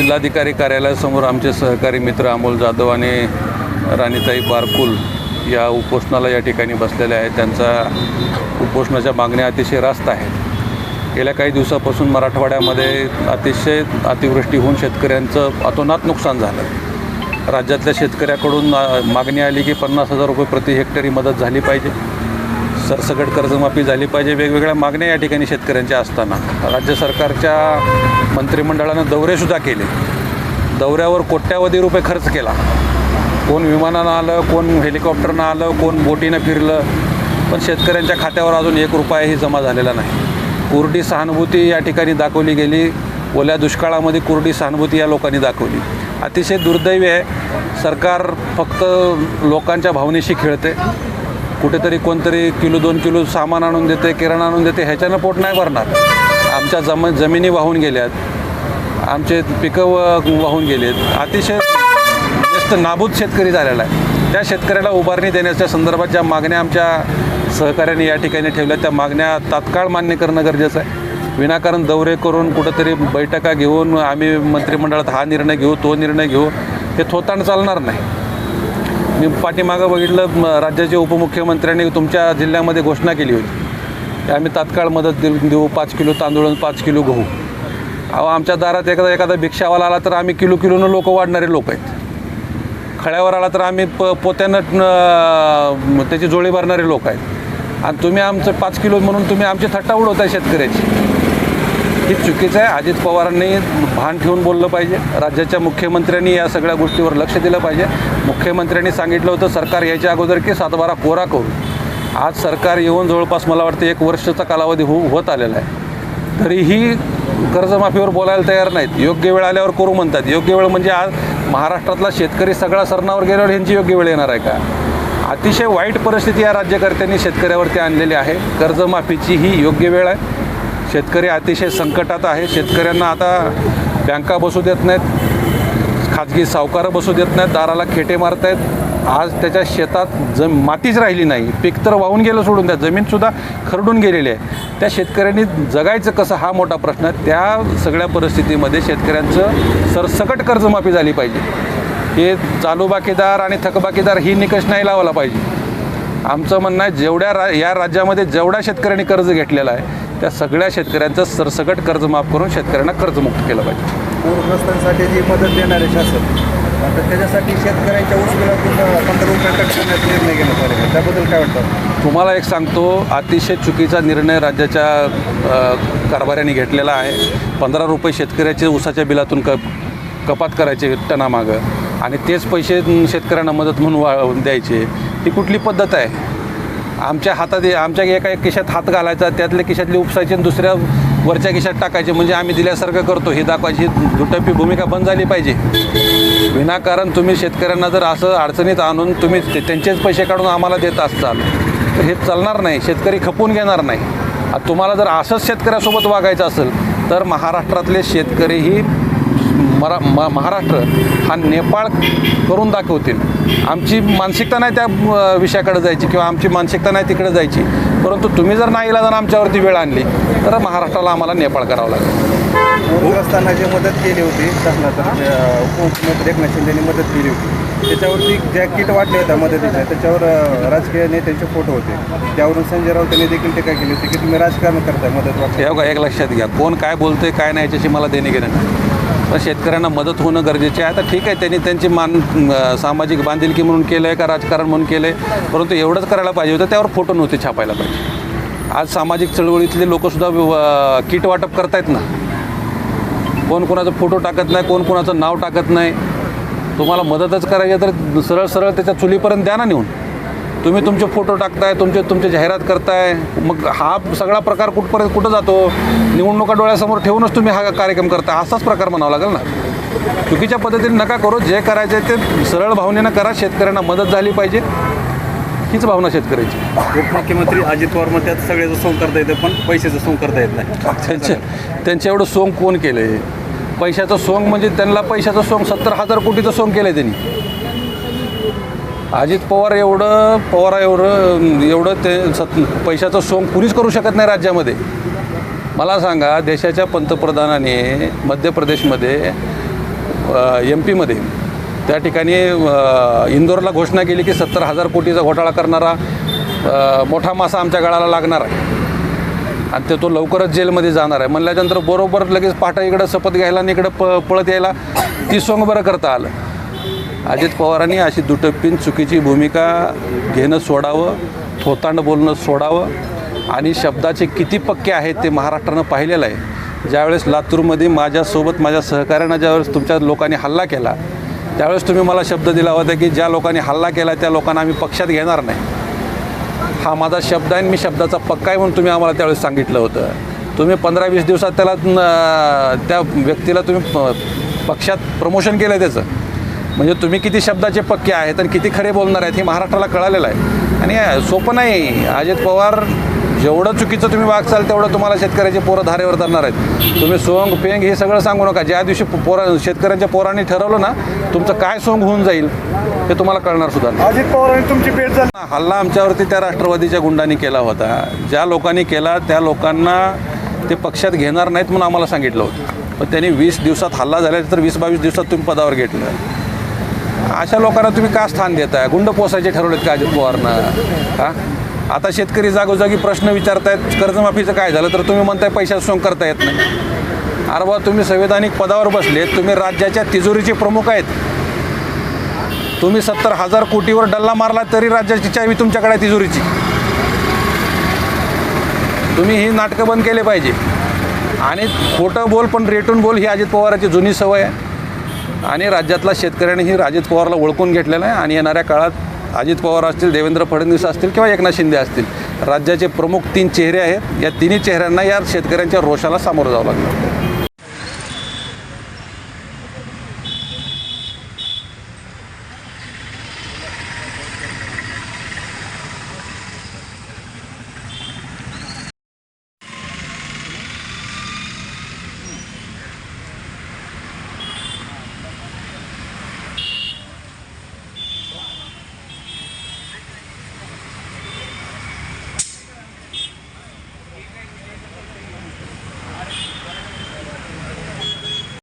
जिल्हाधिकारी कार्यालयासमोर आमचे सहकारी मित्र अमोल जाधव आणि राणीताई बारकुल या उपोषणाला या ठिकाणी बसलेल्या आहेत. त्यांचा उपोषणाच्या मागण्या अतिशय रास्त आहेत. गेल्या काही दिवसापासून मराठवाड्यामध्ये अतिशय अतिवृष्टी होऊन शेतकऱ्यांचं अतोनात नुकसान झालं. राज्यातल्या शेतकऱ्याकडून मागणी आली की पन्नास हजार रुपये प्रति हेक्टरी मदत झाली पाहिजे. सरसकट कर्जमाफी झाली पाहिजे. वेगवेगळ्या मागण्या या ठिकाणी शेतकऱ्यांच्या असताना. राज्य सरकारच्या मंत्रिमंडळानं दौरेसुद्धा केले. दौऱ्यावर कोट्यावधी रुपये खर्च केला. कोण विमानानं आलं कोण हेलिकॉप्टरनं आलं कोण बोटीनं फिरलं. पण शेतकऱ्यांच्या खात्यावर अजून एक रुपयाही जमा झालेला नाही. कुरडी सहानुभूती या ठिकाणी दाखवली गेली. ओल्या दुष्काळामध्ये कुरडी सहानुभूती या लोकांनी दाखवली. अतिशय दुर्दैवी आहे. सरकार फक्त लोकांच्या भावनेशी खेळते. कुठेतरी कोणतरी किलो दोन किलो सामान आणून देते किराणा आणून देते ह्याच्यानं पोट नाही भरणार. आमच्या जम जमिनी वाहून गेल्यात. आमचे पिकं व- वाहून गेलेत. अतिशय जास्त नाबूद शेतकरी झालेला आहे. त्या शेतकऱ्याला उभारणी देण्याच्या संदर्भात ज्या मागण्या आमच्या सहकार्याने या ठिकाणी ठेवल्या त्या मागण्या तात्काळ मान्य करणं गरजेचं आहे. विनाकारण दौरे करून कुठंतरी बैठका घेऊन आम्ही मंत्रिमंडळात हा निर्णय घेऊ तो निर्णय घेऊ हे थोतांड चालणार नाही. मी पाठीमागं बघितलं राज्याचे उपमुख्यमंत्र्यांनी तुमच्या जिल्ह्यामध्ये घोषणा केली होती. की आम्ही तात्काळ मदत देऊ देऊ पाच किलो तांदूळ आणि पाच किलो गहू. अहो आमच्या दारात एखादा एखादा भिक्षावाला आला तर आम्ही किलो किलोनं लोक वाढणारे लोक आहेत. खळ्यावर आला तर आम्ही प पोत्यानं त्याची जोळी भरणारे लोक आहेत. आणि तुम्ही आमचं पाच किलो म्हणून तुम्ही आमची थट्टा उडवताय शेतकऱ्याची. ही चुकीचं आहे. अजित पवारांनी भान ठेवून बोललं पाहिजे. राज्याच्या मुख्यमंत्र्यांनी या सगळ्या गोष्टीवर लक्ष दिलं पाहिजे. मुख्यमंत्र्यांनी सांगितलं होतं सरकार यायच्या अगोदर की सातबारा कोरा करू. आज सरकार येऊन जवळपास मला वाटतं एक वर्षाचा कालावधी हो होत आलेला आहे. तरीही कर्जमाफीवर बोलायला तयार नाहीत. योग्य वेळ आल्यावर करू म्हणतात. योग्य वेळ म्हणजे आज महाराष्ट्रातला शेतकरी सगळा सरणावर गेल्यावर ह्यांची योग्य वेळ येणार आहे का? अतिशय वाईट परिस्थिती या राज्यकर्त्यांनी शेतकऱ्यावरती आणलेली आहे. कर्जमाफीची ही योग्य वेळ आहे. शेतकरी अतिशय संकटात आहे. शेतकऱ्यांना आता बँका बसू देत नाहीत खाजगी सावकारं बसू देत नाहीत दाराला खेटे मारत आहेत. आज त्याच्या शेतात जम मातीच राहिली नाही. पीक तर वाहून गेलं सोडून द्या. जमीनसुद्धा खरडून गेलेली आहे. त्या शेतकऱ्यांनी जगायचं कसं हा मोठा प्रश्न आहे. त्या सगळ्या परिस्थितीमध्ये शेतकऱ्यांचं सरसकट कर्जमाफी झाली पाहिजे. हे चालू बाकीदार आणि थकबाकीदार ही निकष नाही लावला पाहिजे. आमचं म्हणणं आहे जेवढ्या रा या राज्यामध्ये जेवढ्या शेतकऱ्यांनी कर्ज घेतलेलं आहे त्या सगळ्या शेतकऱ्यांचं सरसकट कर्ज माफ करून शेतकऱ्यांना कर्जमुक्त केलं पाहिजे. पूरग्रस्तांसाठी जी मदत देणार आहे शासन आता त्याच्यासाठी शेतकऱ्यांच्या ऊसविळातून पंधरा रुपये कट करण्याचा निर्णय घेण्यात आलेला आहे. त्याबद्दल काय वाटतं? तुम्हाला एक सांगतो अतिशय चुकीचा निर्णय राज्याच्या कारभाऱ्यांनी घेतलेला आहे. पंधरा रुपये शेतकऱ्याचे ऊसाच्या बिलातून क कपात करायचे टनामागं. आणि तेच पैसे शेतकऱ्यांना मदत म्हणून वा द्यायचे. ही कुठली पद्धत आहे? आमच्या हातात आमच्या एका एक खिशात हात घालायचा त्यातल्या खिशातली उपसायची आणि दुसऱ्या वरच्या खिशात टाकायचे. म्हणजे आम्ही दिल्यासारखं करतो. ही दाखवायची दुटप्पी भूमिका बंद झाली पाहिजे. विनाकारण तुम्ही शेतकऱ्यांना जर असं अडचणीत आणून तुम्ही ते- त्यांचेच पैसे काढून आम्हाला देत असाल तर हे चालणार नाही. शेतकरी खपून घेणार नाही. तुम्हाला जर असंच शेतकऱ्यासोबत वागायचं असेल तर महाराष्ट्रातले शेतकरीही मरा म महाराष्ट्र हा नेपाळ करून दाखवतील. आमची मानसिकता नाही त्या विषयाकडे जायची किंवा आमची मानसिकता नाही तिकडे जायची. परंतु तुम्ही जर नाही जर आमच्यावरती वेळ आणली तर महाराष्ट्राला आम्हाला नेपाळ करावं लागेल. जी मदत केली होती अं, उपमुख्यमंत्री एकनाथ शिंदेनी मदत केली होती. त्याच्यावरती ज्या किट वाटल्या होत्या मदतीच्या त्याच्यावर राजकीय नेत्यांचे फोटो होते. त्यावरून संजय राऊत यांनी देखील टीका केली होती की तुम्ही राजकारण करताय मदत वाटते हे बघा एक लक्षात घ्या. कोण काय बोलतंय काय नाही याच्याशी मला देणे घेणं नाही. तर शेतकऱ्यांना मदत होणं गरजेचे आहे. आता ठीक आहे त्यांनी त्यांची मान सामाजिक बांधिलकी म्हणून केलं आहे का राजकारण म्हणून केलं आहे परंतु एवढंच करायला पाहिजे होतं त्यावर फोटो नव्हते छापायला पाहिजे. आज सामाजिक चळवळीतले लोकसुद्धा किट वाटप करतायत ना. कोण कोणाचा फोटो टाकत नाही कोण कोणाचं नाव टाकत नाही. तुम्हाला मदतच करायची आहे तर सरळ सरळ त्याच्या चुलीपर्यंत द्या ना नेऊन. तुम्ही तुमचे फोटो टाकताय तुमचे तुमचे जाहिरात करताय मग हा सगळा प्रकार कुठपर्यंत कुठं जातो? निवडणुका डोळ्यासमोर ठेवूनच तुम्ही हा कार्यक्रम करता असाच प्रकार म्हणावा लागेल ना. चुकीच्या पद्धतीने नका करू. जे करायचं आहे ते सरळ भावनेनं करा. शेतकऱ्यांना मदत झाली पाहिजे. हीच भावना शेतकऱ्याची. उपमुख्यमंत्री अजित पवार म्हणतात सगळ्याचं सोंग करता येतं पण पैशाचं सोंग करता येत नाही. त्यांचे त्यांचे एवढं सोंग कोण केलं आहे पैशाचं सोंग म्हणजे त्यांना पैशाचं सोंग सत्तर हजार कोटीचं सोंग केलं आहे त्यांनी. अजित पवार एवढं पवार एवढं एवढं ते सत पैशाचं सोंग कुणीच करू शकत नाही राज्यामध्ये. मला सांगा देशाच्या पंतप्रधानाने मध्य प्रदेशमध्ये एम पीमध्ये त्या ठिकाणी इंदोरला घोषणा केली की सत्तर हजार कोटीचा घोटाळा करणारा मोठा मासा आमच्या गळाला लागणार आहे. आणि ते तो लवकरच जेलमध्ये जाणार आहे. म्हणल्याच्यानंतर बरोबर लगेच पाठा इकडं शपथ घ्यायला आणि इकडं प पळत यायला ती सोंग बरं करता आलं. अजित पवारांनी अशी दुटप्पीन चुकीची भूमिका घेणं सोडावं थोतांड बोलणं सोडावं आणि शब्दाचे किती पक्के आहेत ते महाराष्ट्रानं पाहिलेलं आहे. ज्यावेळेस लातूरमध्ये माझ्यासोबत माझ्या सहकाऱ्यांना ज्यावेळेस तुमच्या लोकांनी हल्ला केला त्यावेळेस तुम्ही मला शब्द दिला होता की ज्या लोकांनी हल्ला केला त्या लोकांना आम्ही पक्षात घेणार नाही. हा माझा शब्द आहे आणि मी शब्दाचा पक्का आहे म्हणून तुम्ही आम्हाला त्यावेळेस सांगितलं होतं. तुम्ही पंधरा वीस दिवसात त्याला त्या व्यक्तीला तुम्ही प- पक्षात प्रमोशन केलं आहे त्याचं. म्हणजे तुम्ही किती शब्दाचे पक्के आहेत आणि किती खरे बोलणार आहेत हे महाराष्ट्राला कळालेलं आहे. आणि सोपं नाही. अजित पवार जेवढं चुकीचं तुम्ही वागचाल तेवढं तुम्हाला शेतकऱ्याचे पोरं धारेवर धरणार आहेत. तुम्ही सोंग पेंग हे सगळं सांगू नका. ज्या दिवशी पोरा शेतकऱ्यांच्या पोरांनी ठरवलं ना तुमचं काय सोंग होऊन जाईल हे तुम्हाला कळणार सुद्धा. अजित पवारांनी तुमची भेट झाली. हल्ला आमच्यावरती त्या राष्ट्रवादीच्या गुंडांनी केला होता. ज्या लोकांनी केला त्या लोकांना ते पक्षात घेणार नाहीत म्हणून आम्हाला सांगितलं होतं. पण त्यांनी वीस दिवसात हल्ला झाला तर वीस बावीस दिवसात तुम्ही पदावर घेतलं. अशा लोकांना तुम्ही का स्थान देताय? गुंड पोसायचे ठरवलेत का अजित पवारनं? हां? आता शेतकरी जागोजागी प्रश्न विचारतायत कर्जमाफीचं काय झालं तर तुम्ही म्हणताय पैशाचं सोंग करता येत नाही. अरे बा तुम्ही संवैधानिक पदावर बसलेत तुम्ही राज्याच्या तिजोरीचे प्रमुख आहेत. तुम्ही सत्तर हजार कोटीवर डल्ला मारला तरी राज्याची चावी तुमच्याकडे तिजोरीची. तुम्ही ही नाटकं बंद केले पाहिजे. आणि खोटं बोल पण रेटून बोल ही अजित पवाराची जुनी सवय आहे. आणि राज्यातला शेतकऱ्यांनीही अजित पवारला ओळखून घेतलेलं आहे आणि येणाऱ्या काळात अजित पवार असतील देवेंद्र फडणवीस असतील किंवा एकनाथ शिंदे असतील राज्याचे प्रमुख तीन चेहरे आहेत. या तिन्ही चेहऱ्यांना या शेतकऱ्यांच्या रोषाला सामोरं जावं लागलं.